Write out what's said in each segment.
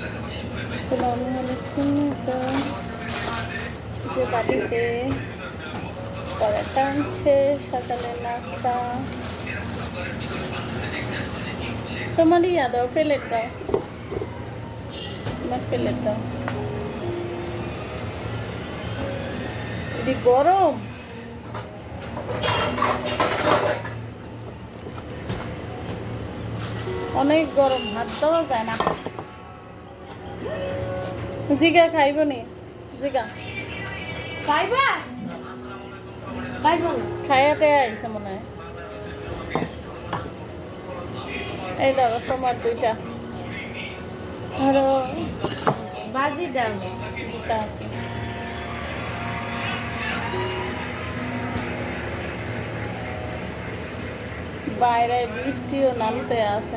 আসসালামু যে বাড়িতে পরাটা আনছে সকালে নাস্তা তোমার ইয়া দাও দাও দাও এটি গরম অনেক গরম, হাত দেওয়া যায় না। জিগা খাইব নি। জিগা। খাইবা? খাইবা না। খাইয়াতে আইছে মনে হয়। এই দেখো তোমার দুইটা। আরও বাজি দাও বাইরে বৃষ্টিও নামতে আছে।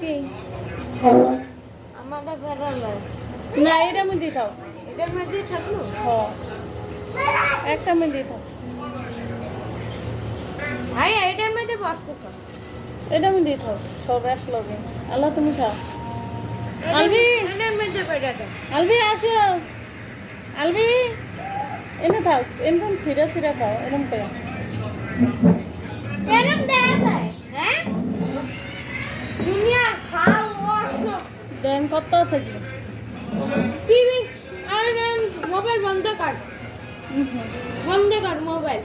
কি? আমারটা বেরোলো না এটা মিটি খাও এটার মধ্যে থাকল? হ একটা মিটি খাও ভাই এটার মধ্যে বসছে তো এটা মিটি খাও সব এক লগে আল্লাহ তুমি খাও আলবি! এটার মধ্যে বেড়ে দাও আলবি আসো। আলবি! এনে থাক। এরকম ছিঁড়া ছিঁড়া খাও। এরকম করে এরম দেয়া যায় হ্যাঁ দুনিয়া খাও অর্থ মোবাইল বন্ধ কর। বন্ধ কর মোবাইল।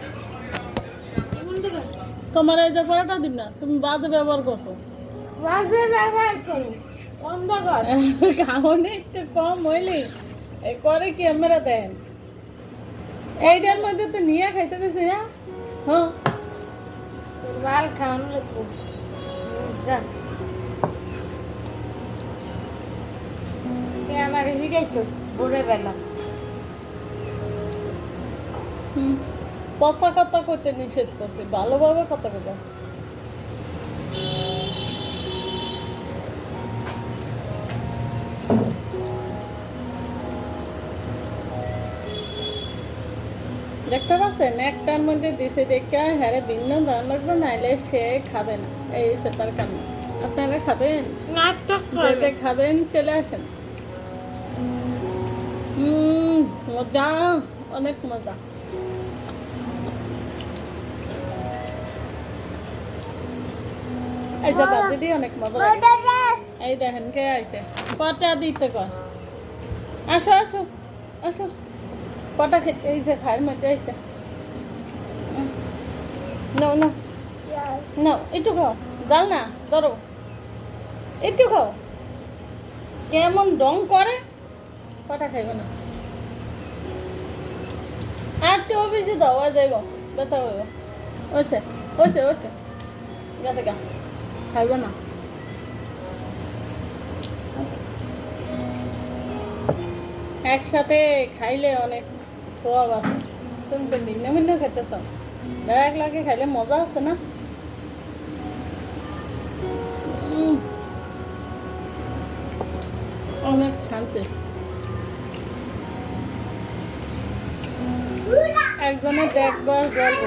বন্ধ কর। তোমার এই যে পড়াটা দিন না তুমি বাজে ব্যবহার করছ। বাজে ব্যবহার করো। বন্ধ কর। খাওয়ানে একটু কম হইলে এই করে কি আমরা দেন এইটার মধ্যে তো নিয়ে খাইতে গেছে হ্যাঁ? হ্যাঁ বাল খাওয়ানো লাগবো। আমার হিরাইছিস ভোরে বেলা। হুম। পচা কথা করতে নিষেধ করছে ভালোভাবে কথা কথা দেখতে পাচ্ছেন একটার মধ্যে দিছে দেখে হ্যাঁ ভিন্ন দাম লাগবে নাইলে সে খাবে না। এই সে তার আপনারা খাবেন? যেতে খাবেন চলে আসেন। মজা অনেক মজা। এই যে বাজি দিয়ে অনেক মজা এই দেখেন কে আইছে? কটা দিতে কর আসো আসো আসো। কটা খেতে এইছে খায়ের মধ্যে আইছে। নো নো নো একটু খাও। জাল না ধরো। একটু খাও। কেমন ডং করে কটা খাইবে না। আর তো অফিসে দাও, আর যাইব। ব্যথা হইব ওছে ওছে ওছে গেছে গা খাইব না। একসাথে খাইলে অনেক সোয়াব আছে। তুমি তো ভিন্ন ভিন্ন খেতেছ? এক লাগে খাইলে মজা আছে না। অনেক শান্তি। একজনে দেখবার গল্প?